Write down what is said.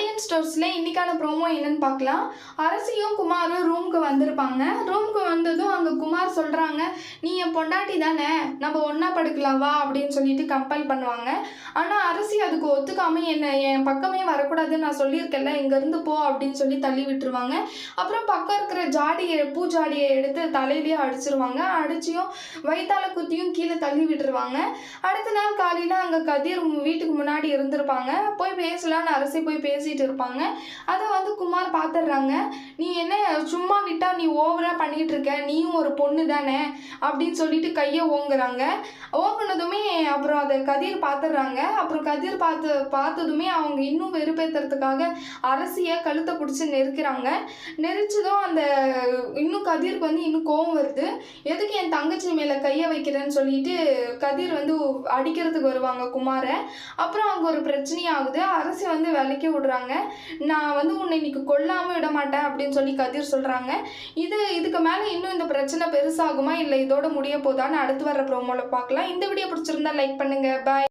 பாண்டியன் ஸ்டோர்ஸில் இன்னைக்கான ப்ரோமோ என்னன்னு பார்க்கலாம். அரசியும் குமாரும் ரூமுக்கு வந்திருப்பாங்க. ரூமுக்கு வந்ததும் அங்கே குமார் சொல்கிறாங்க நீ என் பொண்டாட்டி தானே நம்ம ஒன்றா படுக்கலாம் வா அப்படின்னு சொல்லிட்டு கம்பல் பண்ணுவாங்க. ஆனால் அரசி அதுக்கு ஒத்துக்காமல் என்னை என் பக்கமே வரக்கூடாதுன்னு நான் சொல்லியிருக்கேன்ல இங்கேருந்து போ அப்படின்னு சொல்லி தள்ளி விட்டுருவாங்க. அப்புறம் பக்கம் இருக்கிற ஜாடியை பூ ஜாடியை எடுத்து தலையிலேயே அடிச்சிருவாங்க. அடிச்சியும் வயிற்றால குத்தியும் கீழே தள்ளி விட்டுருவாங்க. அடுத்த நாள் காலையில் அங்கே கதிர் வீட்டுக்கு முன்னாடி இருந்திருப்பாங்க. போய் பேசலான்னு அரசி போய் பேசிகிட்டு இருப்பாங்க. அதை வந்து குமார் பார்த்துடுறாங்க நீ என்ன சும்மா விட்டால் நீ ஓவராக பண்ணிகிட்டு இருக்க நீயும் ஒரு பொண்ணு தானே? அப்படின்னு சொல்லிட்டு கையை ஓங்குறாங்க. ஓங்குனதுமே அப்புறம் அதை கதிர் பார்த்துடுறாங்க. அப்புறம் கதிர் பார்த்து பார்த்ததுமே அவங்க இன்னும் வெறுப்பேற்றுறதுக்காக அரசியை கழுத்தை பிடிச்சி நெருக்கிறாங்க. நெரிச்சதும் அந்த இன்னும் கதிருக்கு வந்து இன்னும் கோவம் வருது. எதுக்கு என் தங்கச்சி மேலே கையை வைக்கிறேன்னு சொல்லிட்டு கதிர் வந்து அடிக்கிறதுக்கு வருவாங்க குமாரை. அப்புறம் அங்கே ஒரு பிரச்சனையாகுது. அரசு அரசி வந்து விலைக்கு விடுறாங்க. நான் வந்து உன்னை இன்னைக்கு கொல்லாமல் விட மாட்டேன் அப்படின்னு சொல்லி கதிர் சொல்கிறாங்க இது இதுக்கு மேலே இன்னும் இந்த பிரச்சனை பெருசாகுமா? இல்லை இதோட முடிய போதான்னு அடுத்து வர்ற ப்ரோமோவில் பார்க்கலாம். இந்த வீடியோ பிடிச்சிருந்தா லைக் பண்ணுங்கள் பாய்